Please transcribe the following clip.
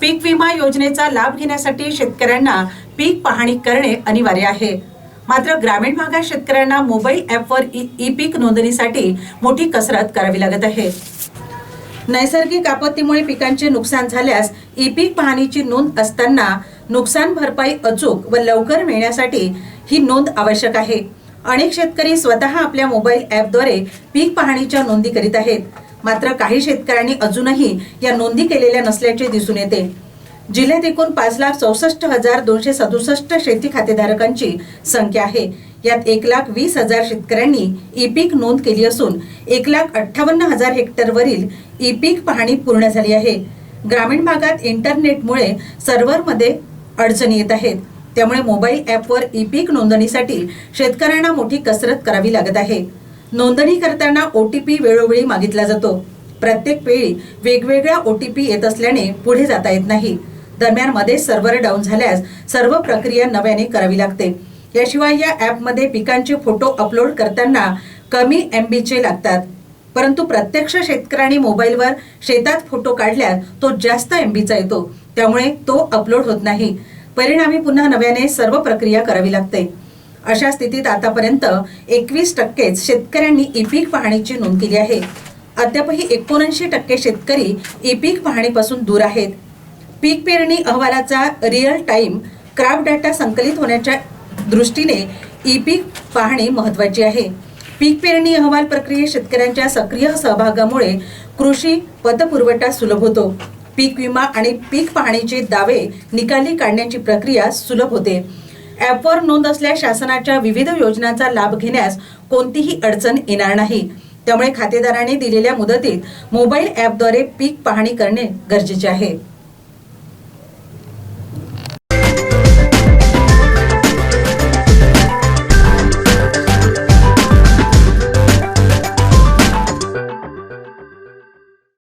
पीक विमा योजनेचा लाभ घेण्यासाठी शेतकऱ्यांना पीक पाहणी करणे अनिवार्य आहे. मात्र ग्रामीण भागात शेतकऱ्यांना मोबाईल ॲपवर ई पीक नोंदणीसाठी मोठी कसरत करावी लागत आहे. नैसर्गिक आपत्तीमुळे पिकांचे नुकसान झाल्यास ई पीक पाहणीची नोंद असताना नुकसान भरपाई अचूक व लवकर मिळण्यासाठी ही नोंद आवश्यक आहे. अनेक शेतकरी स्वतः आपल्या मोबाईल ॲपद्वारे पीक पाहणीच्या नोंदी करीत आहेत. मात्र काही शेतकऱ्यांनी अजूनही या नोंदी केलेल्या नसल्याचे दिसून येते. जिल्ह्यात एकूण पाच लाख चौसष्ट हजार दोनशे सदुसष्ट शेती खातेधारकांची संख्या आहे. यात एक लाख वीस हजार शेतकऱ्यांनी ई पीक नोंद केली असून एक लाख अठ्ठावन्न हजार हेक्टरवरील ई पीक पाहणी पूर्ण झाली आहे. ग्रामीण भागात इंटरनेटमुळे सर्व्हरमध्ये अडचणी येत आहेत. त्यामुळे मोबाईल ॲपवर ई पीक नोंदणीसाठी शेतकऱ्यांना मोठी कसरत करावी लागत आहे. नोंदणी करताना ओ टी पी वेळोवेळी मागितला जातो. प्रत्येक वेळी वेगवेगळ्या ओ टी पी येत असल्याने पुढे जाता येत नाही. दरम्यानमध्ये सर्व्हर डाऊन झाल्यास सर्व प्रक्रिया नव्याने करावी लागते. याशिवाय या ॲपमध्ये पिकांचे फोटो अपलोड करताना कमी एम बीचे लागतात. परंतु प्रत्यक्ष शेतकऱ्यांनी मोबाईलवर शेतात फोटो काढल्यास तो जास्त एम बीचा येतो. त्यामुळे तो अपलोड होत नाही. परिणामी पुन्हा नव्याने सर्व प्रक्रिया करावी लागते. अशा स्थितीत आतापर्यंत एकवीस टक्केच शेतकऱ्यांनी ई पीक पाहणीची नोंद केली आहे. अद्यापही एकोणऐंशी टक्के शेतकरी ई पीक पाहणीपासून दूर आहेत. पीक पेरणी अहवालाचा रिअल टाईम क्राफ्ट डाटा संकलित होण्याच्या दृष्टीने ई पीक पाहणी महत्वाची आहे. पीक पेरणी अहवाल प्रक्रियेत शेतकऱ्यांच्या सक्रिय सहभागामुळे कृषी पतपुरवठा सुलभ होतो. पीक विमा आणि पीक पाहणीचे दावे निकाली काढण्याची प्रक्रिया सुलभ होते. ॲपवर नोंद असल्यास शासनाच्या विविध योजनांचा लाभ घेण्यास कोणतीही अडचण येणार नाही. त्यामुळे खातेदाराने दिलेल्या मुदतीत मोबाईल ॲपद्वारे पीक पाहणी करणे गरजेचे आहे.